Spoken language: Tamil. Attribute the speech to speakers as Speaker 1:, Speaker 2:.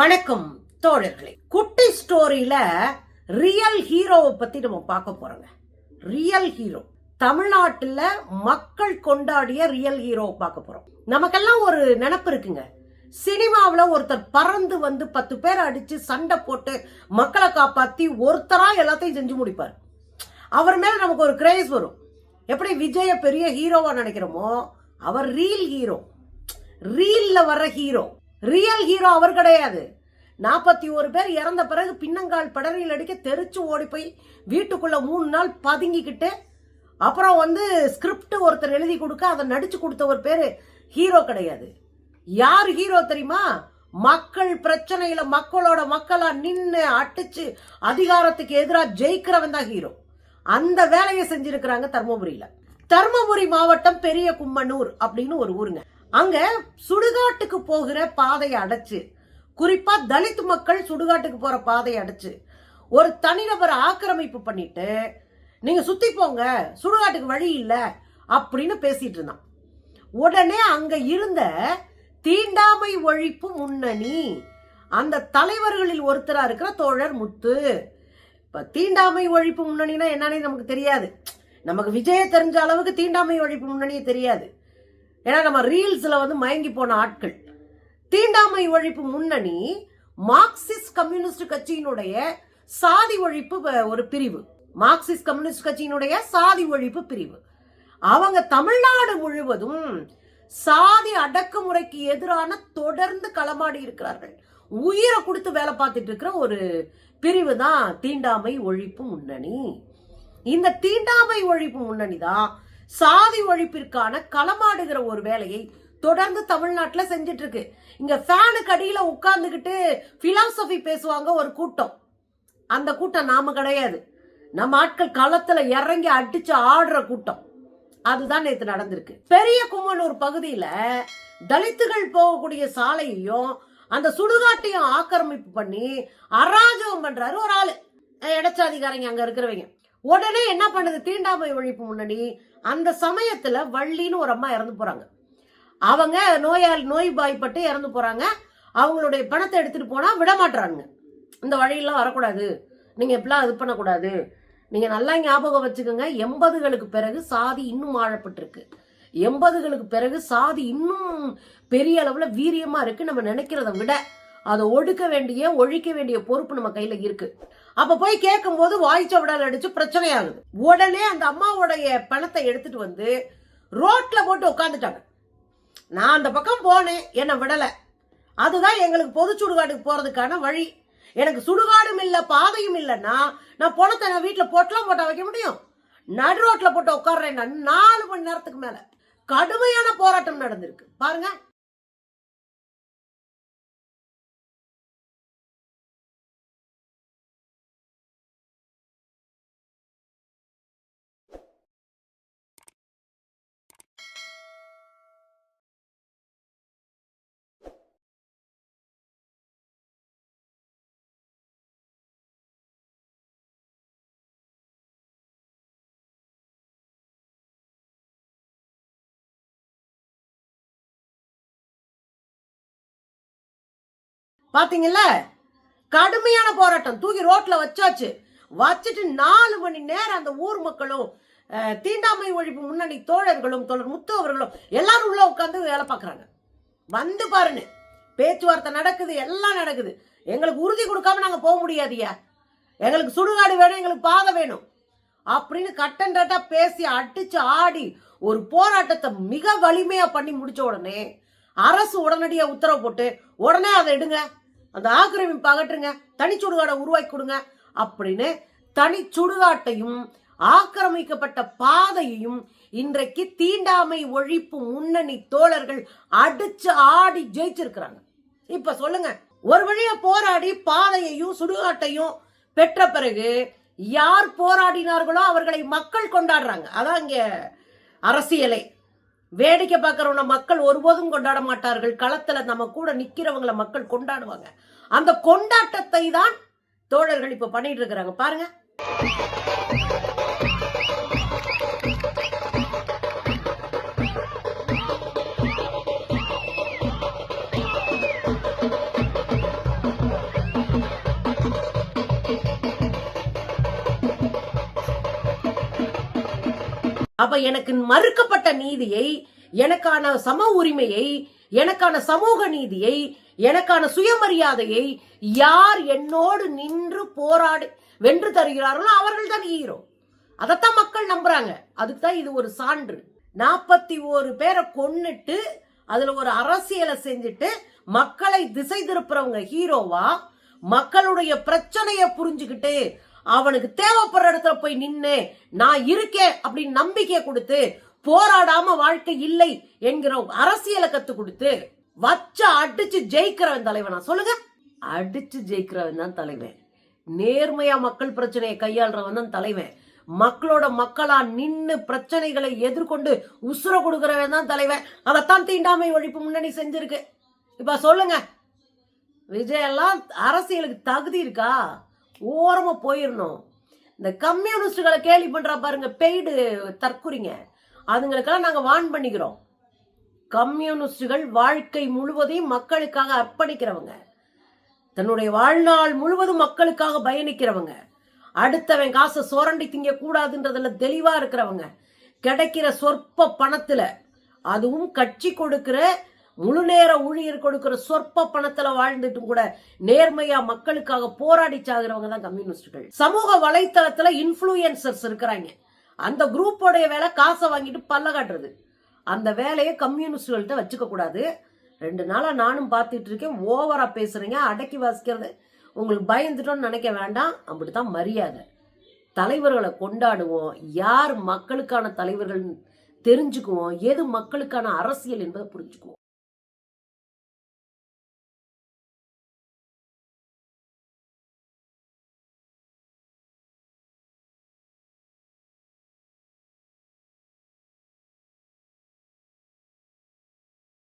Speaker 1: வணக்கம் தோழர்களே. குட்டி ஸ்டோரியில ரியல் ஹீரோவை பத்தி நம்ம பார்க்க போறோங்க. ரியல் ஹீரோ தமிழ்நாட்டில் மக்கள் கொண்டாடிய ரியல் ஹீரோவை பார்க்க போறோம். நமக்கெல்லாம் ஒரு நினப்பு இருக்குங்க. சினிமாவில் ஒருத்தர் பறந்து வந்து பத்து பேர் அடிச்சு சண்டை போட்டு மக்களை காப்பாத்தி ஒருத்தரா எல்லாத்தையும் செஞ்சு முடிப்பார். அவர் மேல நமக்கு ஒரு கிரேஸ் வரும். எப்படி விஜய பெரிய ஹீரோவா நினைக்கிறோமோ அவர் ரீல் ஹீரோ ரீல்ல வர ஹீரோ ரியல் ஹீரோ அவர் கிடையாது. நாற்பத்தி ஒரு பேர் இறந்த பிறகு பின்னங்கால் படரில் அடிக்க தெரிச்சு ஓடி போய் வீட்டுக்குள்ளே மூணு நாள் பதுங்கிக்கிட்டு அப்புறம் வந்து ஸ்கிரிப்ட் ஒருத்தர் எழுதி கொடுக்க அதை நடிச்சு கொடுத்த ஒரு பேர் ஹீரோ கிடையாது. யார் ஹீரோ தெரியுமா? மக்கள் பிரச்சனையில மக்களோட மக்களா நின்று அட்டிச்சு அதிகாரத்துக்கு எதிராக ஜெயிக்கிறவன் தான் ஹீரோ அந்த வேலையை செஞ்சிருக்கிறாங்க தர்மபுரியில். தர்மபுரி மாவட்டம் பெரிய கும்மனூர் அப்படின்னு ஒரு ஊருங்க. அங்க சுடுகாட்டுக்கு போகிற பாதையை அடைச்சு குறிப்பா தலித் மக்கள் சுடுகாட்டுக்கு போற பாதையை அடைச்சு ஒரு தனிநபரை ஆக்கிரமிப்பு பண்ணிட்டு நீங்க சுத்தி போங்க சுடுகாட்டுக்கு வழி இல்லை அப்படின்னு பேசிட்டு இருந்தான். உடனே அங்க இருந்த தீண்டாமை ஒழிப்பு முன்னணி அந்த தலைவர்களில் ஒருத்தரா இருக்கிற தோழர் முத்து. இப்ப தீண்டாமை ஒழிப்பு முன்னணினா என்னன்னு நமக்கு தெரியாது. நமக்கு விஜய தெரிஞ்ச அளவுக்கு தீண்டாமை ஒழிப்பு முன்னணியே தெரியாது. ஏன்னா நம்ம ரீல்ஸில் வந்து மயங்கி போன ஆட்கள். தீண்டாமை ஒழிப்பு முன்னணி மார்க்சிஸ்ட் கம்யூனிஸ்ட் கட்சியினுடைய சாதி ஒழிப்பு ஒரு பிரிவு. மார்க்சிஸ்ட் கம்யூனிஸ்ட் கட்சியினுடைய சாதி ஒழிப்பு பிரிவு. அவங்க தமிழ்நாடு முழுவதும் சாதி அடக்குமுறைக்கு எதிரான தொடர்ந்து களமாடி இருக்கிறார்கள். உயிரை கொடுத்து வேலை பார்த்துட்டு இருக்கிற ஒரு பிரிவு தான் தீண்டாமை ஒழிப்பு முன்னணி. இந்த தீண்டாமை ஒழிப்பு முன்னணி தான் சாதி ஒழிப்பிற்கான களமாடுகிற ஒரு வேலையை தொடர்ந்து தமிழ்நாட்டில் செஞ்சுட்டு இருக்கு இங்க ஃபேனுக்கு அடியில் உட்கார்ந்துக்கிட்டு பிலாசபி பேசுவாங்க ஒரு கூட்டம். அந்த கூட்டம் நாம கிடையாது. நம்ம ஆட்கள் களத்துல இறங்கி அடிச்சு ஆடுற கூட்டம். அதுதான் நேத்து நடந்திருக்கு. பெரிய கும்மனூர் பகுதியில தலித்துகள் போகக்கூடிய சாலையையும் அந்த சுடுகாட்டையும் ஆக்கிரமிப்பு பண்ணி அராஜகம் பண்றாரு ஒரு ஆளு. இடச்சாதிகாரங்க அங்க இருக்கிறவங்க. உடனே என்ன பண்ணுது? தீண்டாமை ஒழிப்பு முன்னணி அந்த சமயத்துல வள்ளின்னு ஒரு அம்மா இறந்து போறாங்க. அவங்க நோயால் நோய் பாய்ப்பட்டு இறந்து போறாங்க. அவங்களுடைய பணத்தை எடுத்துட்டு போனா விடமாட்டுறாங்க இந்த வழியெல்லாம் வரக்கூடாது. நீங்க எப்படிலாம் இது பண்ணக்கூடாது. நீங்க நல்லா ஞாபகம் வச்சுக்கோங்க. எண்பதுகளுக்கு பிறகு சாதி இன்னும் ஆழப்பட்டிருக்கு. எண்பதுகளுக்கு பிறகு சாதி இன்னும் பெரிய அளவுல வீரியமா இருக்கு நம்ம நினைக்கிறத விட அதை ஒடுக்க வேண்டிய ஒழிக்க வேண்டிய பொறுப்பு நம்ம கையில இருக்கு. அப்ப போய் கேட்கும்போது வாய்ச்ச விடால் அடிச்சு பிரச்சனை ஆகுது உடனே அந்த அம்மாவுடைய பணத்தை எடுத்துட்டு வந்து ரோட்ல போட்டு உட்காந்துட்டாங்க நான் அந்த பக்கம் போனேன் என்னை விடலை. அதுதான் எங்களுக்கு பொது சுடுகாட்டுக்கு போறதுக்கான வழி. எனக்கு சுடுகாடும் இல்லை பாதையும் இல்லைன்னா நான் பணத்தை நான் வீட்டில் போட்டலாம் போட்டா வைக்க முடியும்? நடு ரோட்ல போட்டு உட்கார்றேன் நாலு மணி நேரத்துக்கு மேல கடுமையான போராட்டம் நடந்திருக்கு. பாருங்க பாத்தீங்கல்ல? கடுமையான போராட்டம் தூக்கி ரோட்ல வச்சாச்சு. வச்சுட்டு நாலு மணி நேரம் அந்த ஊர் மக்களும் தீண்டாமை ஒழிப்பு முன்னணி தோழர்களும் தோழர் முத்து அவர்களும் எல்லாரும் உள்ள உட்காந்து வேலை பார்க்குறாங்க. வந்து பாருன்னு. பேச்சுவார்த்தை நடக்குது எல்லாம் நடக்குது. எங்களுக்கு உறுதி கொடுக்காம நாங்கள் போக முடியாதுயா? எங்களுக்கு சுடுகாடு வேணும் எங்களுக்கு பாதை வேணும். அப்படின்னு கட்டன்டா பேசி அடிச்சு ஆடி ஒரு போராட்டத்தை மிக வலிமையா பண்ணி முடிச்ச உடனே அரசு உடனடியாக உத்தரவு போட்டு உடனே அதை எடுங்க. அந்த ஆக்கிரமிப்பு அகற்றுங்க தனி சுடுகாடை உருவாக்கி கொடுங்க அப்படின்னு தனி சுடுகாட்டையும் ஆக்கிரமிக்கப்பட்ட பாதையையும் இன்றைக்கு தீண்டாமை ஒழிப்பு முன்னணி தோழர்கள் அடிச்சு ஆடி ஜெயிச்சிருக்கிறாங்க. இப்ப சொல்லுங்க ஒரு வழியா போராடி பாதையையும் சுடுகாட்டையும் பெற்ற பிறகு யார் போராடினார்களோ அவர்களை மக்கள் கொண்டாடுறாங்க. அதான் இங்க அரசியலை. வேடிக்கை பார்க்கறவன மக்கள் ஒருபோதும் கொண்டாட மாட்டார்கள். களத்துல நம்ம கூட நிக்கிறவங்களை மக்கள் கொண்டாடுவாங்க. அந்த கொண்டாட்டத்தை தான் தோழர்கள் இப்ப பண்ணிட்டு இருக்கிறாங்க. பாருங்க. அப்ப எனக்கு மறுக்கப்பட்ட நீதியை எனக்கான சம உரிமையை எனக்கான சமூக நீதியை எனக்கான சுயமரியாதையை யார் என்னோடு நின்று போராடி வென்று தருகிறார்களோ அவர்கள் தான் ஹீரோ. அதைத்தான் மக்கள் நம்புறாங்க. அதுக்கு தான் இது ஒரு சான்று. நாற்பத்தி ஒரு பேரை கொன்னுட்டு அதுல ஒரு அரசியலை செஞ்சுட்டு மக்களை திசை திருப்புறவங்க ஹீரோவா மக்களுடைய பிரச்சனைய புரிஞ்சுக்கிட்டு அவனுக்கு தேவைப்படுற இடத்துல போய் நின்று நான் இருக்கேன் அப்படின்னு நம்பிக்கை கொடுத்து போராடாம வாழ்க்கை இல்லை என்கிற அரசியலை கத்து கொடுத்து வச்ச அடிச்சு ஜெயிக்கிறவன் தலைவனா? சொல்லுங்க. அடிச்சு ஜெயிக்கிறவன் தான் தலைவன். நேர்மையா மக்கள் பிரச்சனையை கையாளுறவன் தான் தலைவன். மக்களோட மக்களா நின்னு பிரச்சனைகளை எதிர்கொண்டு உசுர கொடுக்கிறவன் தான் தலைவன். அதைத்தான் தீண்டாமை ஒழிப்பு முன்னணி செஞ்சிருக்கு. இப்ப சொல்லுங்க. விஜய் எல்லாம் அரசியலுக்கு தகுதி இருக்கா? ஓரமாக போயிடணும் இந்த கம்யூனிஸ்டுகளை கேலி பண்ணுறா பாருங்க பெய்டு தற்குறிங்க அதுங்களுக்கெல்லாம் நாங்கள் வான் பண்ணிக்கிறோம். கம்யூனிஸ்டுகள் வாழ்க்கை முழுவதையும் மக்களுக்காக அர்ப்பணிக்கிறவங்க. தன்னுடைய வாழ்நாள் முழுவதும் மக்களுக்காக பயணிக்கிறவங்க. அடுத்தவன் காசை சுரண்டி திங்க கூடாதுன்றதுல தெளிவா இருக்கிறவங்க. கிடைக்கிற சொற்ப பணத்துல அதுவும் கட்சி கொடுக்கிற முழு நேர ஊழியர் கொடுக்குற சொற்ப பணத்துல வாழ்ந்துட்டும் கூட நேர்மையா மக்களுக்காக போராடி சாகிறவங்க தான் கம்யூனிஸ்டுகள். சமூக வலைத்தளத்துல இன்ஃப்ளூயன்சர்ஸ் இருக்கிறாங்க. அந்த குரூப்போடைய வேலை காசை வாங்கிட்டு பல்ல காட்டுறது. அந்த வேலையை கம்யூனிஸ்டுகள்கிட்ட வச்சுக்க கூடாது. ரெண்டு நாளா நானும் பார்த்துட்டு இருக்கேன் ஓவரா பேசுறீங்க அடக்கி வாசிக்கிறது. உங்களுக்கு பயந்துட்டோம்னு நினைக்க வேண்டாம். அப்படித்தான் மரியாதை. தலைவர்களை கொண்டாடுவோம். யார் மக்களுக்கான தலைவர்கள் தெரிஞ்சுக்குவோம். எது மக்களுக்கான அரசியல் என்பதை புரிஞ்சுக்குவோம்.